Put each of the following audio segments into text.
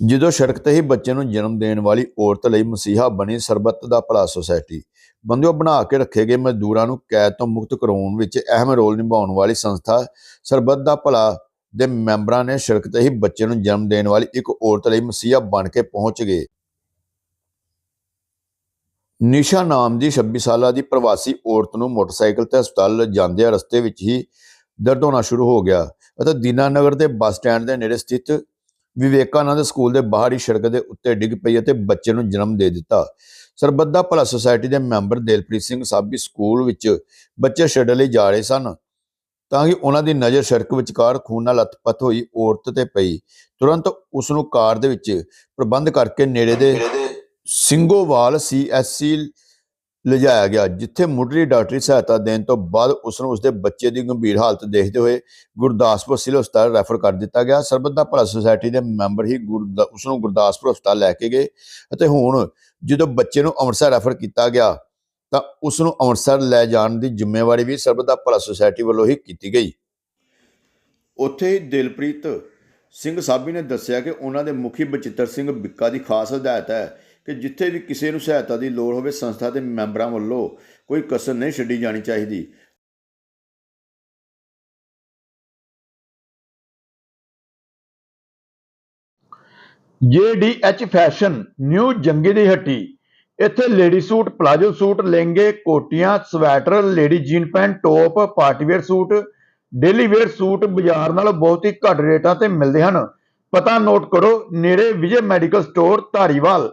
ਜਦੋਂ ਸੜਕ ਤੇ ਹੀ ਬੱਚੇ ਨੂੰ ਜਨਮ ਦੇਣ ਵਾਲੀ ਔਰਤ ਲਈ ਮਸੀਹਾ ਬਣੀ ਸਰਬੱਤ ਦਾ ਭਲਾ ਸੁਸਾਇਟੀ, ਬੰਦਿਓ ਬਣਾ ਕੇ ਰੱਖੇ ਗਏ ਮਜ਼ਦੂਰਾਂ ਨੂੰ ਕੈਦ ਤੋਂ ਮੁਕਤ ਕਰਾਉਣ ਵਿੱਚ ਅਹਿਮ ਰੋਲ ਨਿਭਾਉਣ ਵਾਲੀ ਸੰਸਥਾ ਸਰਬੱਤ ਦਾ ਭਲਾ ਦੇ ਮੈਂਬਰਾਂ ਨੇ ਸੜਕ ਤੇ ਹੀ ਬੱਚੇ ਨੂੰ ਜਨਮ ਦੇਣ ਵਾਲੀ ਇੱਕ ਔਰਤ ਲਈ ਮਸੀਹਾ ਬਣ ਕੇ ਪਹੁੰਚ ਗਏ। ਨਿਸ਼ਾ ਨਾਮ ਦੀ 26 ਸਾਲਾਂ ਦੀ ਪ੍ਰਵਾਸੀ ਔਰਤ ਨੂੰ ਮੋਟਰਸਾਈਕਲ ਤੇ ਹਸਪਤਾਲ ਜਾਂਦਿਆਂ ਰਸਤੇ ਵਿੱਚ ਹੀ ਦਰਦ ਹੋਣਾ ਸ਼ੁਰੂ ਹੋ ਗਿਆ ਅਤੇ ਦੀਨਾਨਗਰ ਦੇ ਬੱਸ ਸਟੈਂਡ ਦੇ ਨੇੜੇ ਸਥਿਤ ਵਿਵੇਕਾਨੰਦ ਸਕੂਲ ਦੇ ਬਾਹਰੀ ਸੜਕ ਦੇ ਉੱਤੇ ਡਿੱਗ ਪਈ ਅਤੇ ਬੱਚੇ ਨੂੰ ਜਨਮ ਦੇ ਦਿੱਤਾ। ਸਰਬੱਤ ਦਾ ਭਲਾ ਸੁਸਾਇਟੀ ਦੇ ਮੈਂਬਰ ਦਿਲਪ੍ਰੀਤ ਸਿੰਘ ਸਾਬੀ ਸਕੂਲ ਵਿੱਚ ਬੱਚੇ ਛੱਡਣ ਲਈ ਜਾ ਰਹੇ ਸਨ ਤਾਂ ਕਿ ਉਹਨਾਂ ਦੀ ਨਜ਼ਰ ਸੜਕ ਵਿਚਕਾਰ ਖੂਨ ਨਾਲ ਲੱਥਪੱਥ ਹੋਈ ਔਰਤ ਤੇ ਪਈ। ਤੁਰੰਤ ਉਸ ਨੂੰ ਕਾਰ ਦੇ ਵਿੱਚ ਪ੍ਰਬੰਧ ਕਰਕੇ ਨੇੜੇ ਦੇ ਸਿੰਘੋਵਾਲ ਸੀਐਸਸੀ ਲਿਜਾਇਆ ਗਿਆ, ਜਿੱਥੇ ਮੁੱਢਲੀ ਡਾਕਟਰੀ ਸਹਾਇਤਾ ਦੇਣ ਤੋਂ ਬਾਅਦ ਉਸ ਨੂੰ ਉਸਦੇ ਬੱਚੇ ਦੀ ਗੰਭੀਰ ਹਾਲਤ ਦੇਖਦੇ ਹੋਏ ਗੁਰਦਾਸਪੁਰ ਸਿਵਲ ਹਸਪਤਾਲ ਰੈਫਰ ਕਰ ਦਿੱਤਾ ਗਿਆ। ਸਰਬੱਤ ਦਾ ਭਲਾ ਸੁਸਾਇਟੀ ਦੇ ਮੈਂਬਰ ਹੀ ਗੁਰਦਾ ਉਸ ਨੂੰ ਗੁਰਦਾਸਪੁਰ ਹਸਪਤਾਲ ਲੈ ਕੇ ਗਏ ਅਤੇ ਹੁਣ ਜਦੋਂ ਬੱਚੇ ਨੂੰ ਅੰਮ੍ਰਿਤਸਰ ਰੈਫਰ ਕੀਤਾ ਗਿਆ, ਤਾਂ ਉਸ ਨੂੰ ਅੰਮ੍ਰਿਤਸਰ ਲੈ ਜਾਣ ਦੀ ਜ਼ਿੰਮੇਵਾਰੀ ਵੀ ਸਰਬੱਤ ਦਾ ਭਲਾ ਸੁਸਾਇਟੀ ਵੱਲੋਂ ਹੀ ਕੀਤੀ ਗਈ। ਉੱਥੇ ਹੀ ਦਿਲਪ੍ਰੀਤ ਸਿੰਘ ਸਾਬੀ ਨੇ ਦੱਸਿਆ ਕਿ ਉਹਨਾਂ ਦੇ ਮੁਖੀ ਬਚਿੱਤਰ ਸਿੰਘ ਬਿੱਕਾ ਦੀ ਖਾਸ ਹਦਾਇਤ ਹੈ ਕਿ ਜਿੱਥੇ ਵੀ ਕਿਸੇ ਨੂੰ ਸਹਾਇਤਾ ਦੀ ਲੋੜ ਹੋਵੇ ਸੰਸਥਾ ਦੇ ਮੈਂਬਰਾਂ ਵੱਲੋਂ ਕੋਈ ਕਸਰ ਨਹੀਂ ਛੱਡੀ ਜਾਣੀ ਚਾਹੀਦੀ। ਜੇਡੀਐਚ ਫੈਸ਼ਨ ਨਿਊ ਜੰਗੀ ਦੀ ਹੱਟੀ, ਇੱਥੇ ਲੇਡੀ ਸੂਟ, ਪਲਾਜੋ ਸੂਟ, ਲਹਿੰਗੇ, ਕੋਟੀਆਂ, sweater, lady jean pant, top partywear suit, daily wear suit ਬਾਜ਼ਾਰ ਨਾਲੋਂ ਬਹੁਤ ਹੀ ਘੱਟ ਰੇਟਾਂ ਤੇ ਮਿਲਦੇ ਹਨ। ਪਤਾ ਨੋਟ ਕਰੋ, ਨੇੜੇ Vijay medical store, Dhariwal.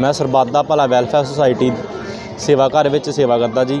ਮੈਂ ਸਰਬੱਤ ਦਾ ਭਲਾ ਵੈਲਫੇਅਰ ਸੁਸਾਇਟੀ ਸੇਵਾ ਘਰ ਵਿੱਚ ਸੇਵਾ ਕਰਦਾ ਜੀ।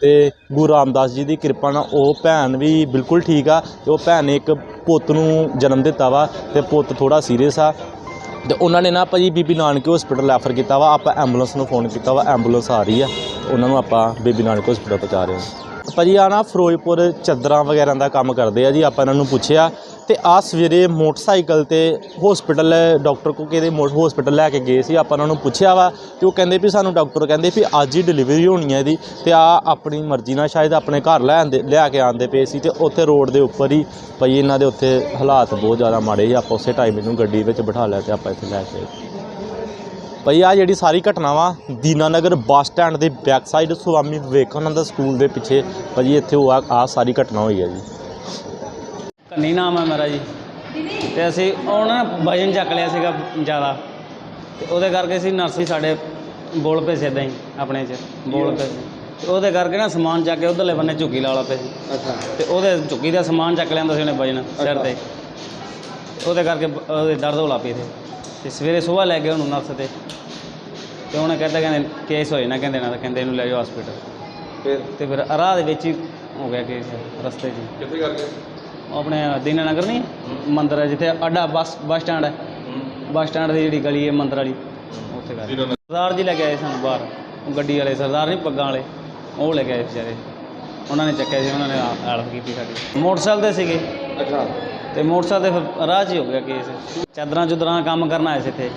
ਤੇ ਗੁਰੂ ਰਾਮਦਾਸ ਜੀ ਦੀ ਕਿਰਪਾ ਨਾਲ ਉਹ ਭੈਣ ਵੀ ਬਿਲਕੁਲ ਠੀਕ ਆ ਤੇ ਉਹ ਭੈਣ ਨੇ ਇੱਕ ਪੁੱਤ ਨੂੰ ਜਨਮ ਦਿੱਤਾ ਵਾ ਤੇ ਪੁੱਤ ਥੋੜਾ ਸੀਰੀਅਸ ਆ। ਤੇ ਉਹਨਾਂ ਨੇ ਨਾ ਭਾਜੀ ਬੀਬੀ ਨਾਨਕ ਹਸਪੀਟਲ ਰੈਫਰ ਕੀਤਾ ਵਾ, ਆਪਾਂ ਐਂਬੂਲੈਂਸ ਨੂੰ ਫੋਨ ਕੀਤਾ ਵਾ ਐਂਬੂਲੈਂਸ ਆ ਰਹੀ ਆ, ਉਹਨਾਂ ਨੂੰ ਆਪਾਂ ਬੀਬੀ ਨਾਨਕ ਹਸਪੀਟਲ ਪਹੁੰਚਾ ਰਹੇ ਹਾਂ। ਭਾਜੀ ਆ ਨਾ ਫਿਰੋਜ਼ਪੁਰ ਚੱਦਰਾਂ ਵਗੈਰਾ ਦਾ ਕੰਮ ਕਰਦੇ ਆ ਜੀ, ਆਪਾਂ ਇਹਨਾਂ ਨੂੰ ਪੁੱਛਿਆ ਤੇ ਆ ਸਵੇਰੇ ਮੋਟਰਸਾਈਕਲ ਤੇ ਹਸਪੀਟਲ ਡਾਕਟਰ ਕੋ ਕਿਹਦੇ ਹਸਪੀਟਲ ਲੈ ਕੇ ਗਏ ਸੀ, ਆਪਾਂ ਉਹਨਾਂ ਨੂੰ ਪੁੱਛਿਆ ਵਾ ਤੇ ਉਹ ਕਹਿੰਦੇ ਵੀ ਸਾਨੂੰ ਡਾਕਟਰ ਕਹਿੰਦੇ ਵੀ ਅੱਜ ਹੀ ਡਿਲੀਵਰੀ ਹੋਣੀ ਹੈ ਇਹਦੀ ਤੇ ਆ ਆਪਣੀ ਮਰਜ਼ੀ ਨਾਲ ਸ਼ਾਇਦ ਆਪਣੇ ਘਰ ਲੈ ਆਂਦੇ, ਲਿਆ ਕੇ ਆਂਦੇ ਪਏ ਸੀ ਤੇ ਉੱਥੇ ਰੋਡ ਦੇ ਉੱਪਰ ਹੀ ਭਾਈ ਇਹਨਾਂ ਦੇ ਉੱਥੇ ਹਾਲਾਤ ਬਹੁਤ ਜ਼ਿਆਦਾ ਮਾੜੇ ਸੀ, ਆਪਾਂ ਉਸੇ ਟਾਈਮ ਇਹਨੂੰ ਗੱਡੀ ਵਿੱਚ ਬਿਠਾ ਲਿਆ ਤੇ ਆਪਾਂ ਇੱਥੇ ਲੈ ਕੇ ਆਏ। ਭਾਈ ਆ ਜਿਹੜੀ ਸਾਰੀ ਘਟਨਾ ਵਾ, ਦੀਨਾਨਗਰ ਬੱਸ ਸਟੈਂਡ ਦੇ back side Swami Vivekananda school ਦੇ ਪਿੱਛੇ ਭਾਜੀ ਇੱਥੇ ਉਹ ਆ, ਆਹ ਸਾਰੀ ਘਟਨਾ ਹੋਈ ਹੈ ਜੀ। ਕੰਨੀ ਨਾਮ ਹੈ ਮੇਰਾ ਜੀ। ਤੇ ਅਸੀਂ ਉਹ ਨਾ ਵਜਨ ਚੱਕ ਲਿਆ ਸੀਗਾ ਜ਼ਿਆਦਾ। ਤੇ ਉਹਦੇ ਕਰਕੇ ਅਸੀਂ ਨਰਸੀ ਸਾਡੇ ਬੋਲ ਪਏ ਸੀ ਇੱਦਾਂ ਹੀ ਆਪਣੇ 'ਚ ਬੋਲ ਪਏ ਸੀ ਤੇ ਉਹਦੇ ਕਰਕੇ ਨਾ ਸਮਾਨ ਚੱਕ ਕੇ ਉਧਰਲੇ ਬੰਨੇ ਝੁੱਗੀ ਲਾ ਲਾ ਪਏ ਸੀ। ਅੱਛਾ। ਤੇ ਉਹਦੇ ਝੁੱਗੀ ਦਾ ਸਮਾਨ ਚੱਕ ਲਿਆਂਦਾ ਸੀ ਉਹਨੇ ਵਜਨ ਸਿਰ ਤੇ। ਉਹਦੇ ਕਰਕੇ ਬ- ਉਹਦੇ ਦਰਦ ਹੋਲਾ ਪਈ ਤੇ ਤੇ ਸਵੇਰੇ ਸਵੇਰ ਲੈ ਗਏ ਉਹਨੂੰ ਨਰਸ ਤੇ। ਤੇ ਉਹਨੇ ਕਹਿੰਦਾ ਕਹਿੰਦੇ ਕੇਸ ਹੋਏ ਨਾ ਕਹਿੰਦੇ ਨਾ ਤਾਂ ਕਹਿੰਦੇ ਇਹਨੂੰ ਲੈ ਜਾਓ ਹਸਪੀਟਲ ਫਿਰ? ਤੇ ਫਿਰ ਰਾਹ ਦੇ ਵਿੱਚ ਹੀ ਹੋ ਗਿਆ ਕੇਸ ਰਸਤੇ 'ਚ। ਕਿੱਥੇ ਕਰਕੇ ਉਹ ਆਪਣੇ ਦੀਨਾਨਗਰ ਨਹੀਂ ਮੰਦਿਰ ਹੈ ਜਿੱਥੇ ਅੱਡਾ ਬੱਸ ਬੱਸ ਸਟੈਂਡ ਹੈ। ਬੱਸ ਸਟੈਂਡ ਦੀ ਜਿਹੜੀ ਗਲੀ ਹੈ ਮੰਦਿਰ ਵਾਲੀ ਉੱਥੇ ਕਰ ਸਰਦਾਰ ਜੀ ਲੈ ਕੇ ਆਏ ਸਾਨੂੰ ਬਾਹਰ ਉਹ ਗੱਡੀ ਵਾਲੇ ਸਰਦਾਰ ਨਹੀਂ ਪੱਗਾਂ ਵਾਲੇ ਉਹ ਲੈ ਕੇ ਆਏ ਵਿਚਾਰੇ। ਉਹਨਾਂ ਨੇ ਚੱਕਿਆ ਸੀ ਉਹਨਾਂ ਨੇ ਹੈਲਪ ਕੀਤੀ ਸਾਡੀ। ਮੋਟਰਸਾਈਕਲ ਤੇ ਸੀਗੇ। ਅੱਛਾ। ਤੇ ਮੋਟਰਸਾਈਕਲ ਤੇ ਫਿਰ ਰਾਹ 'ਚ ਹੀ ਹੋ ਗਿਆ ਕੇਸ। ਚਾਦਰਾਂ ਚੁਦਰਾਂ ਕੰਮ ਕਰਨ ਆਏ ਸੀ ਇੱਥੇ।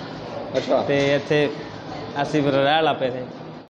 ਅੱਛਾ। ਤੇ ਇੱਥੇ ਅਸੀਂ ਫਿਰ ਰਹਿ ਲਾ ਪਏ ਸੀ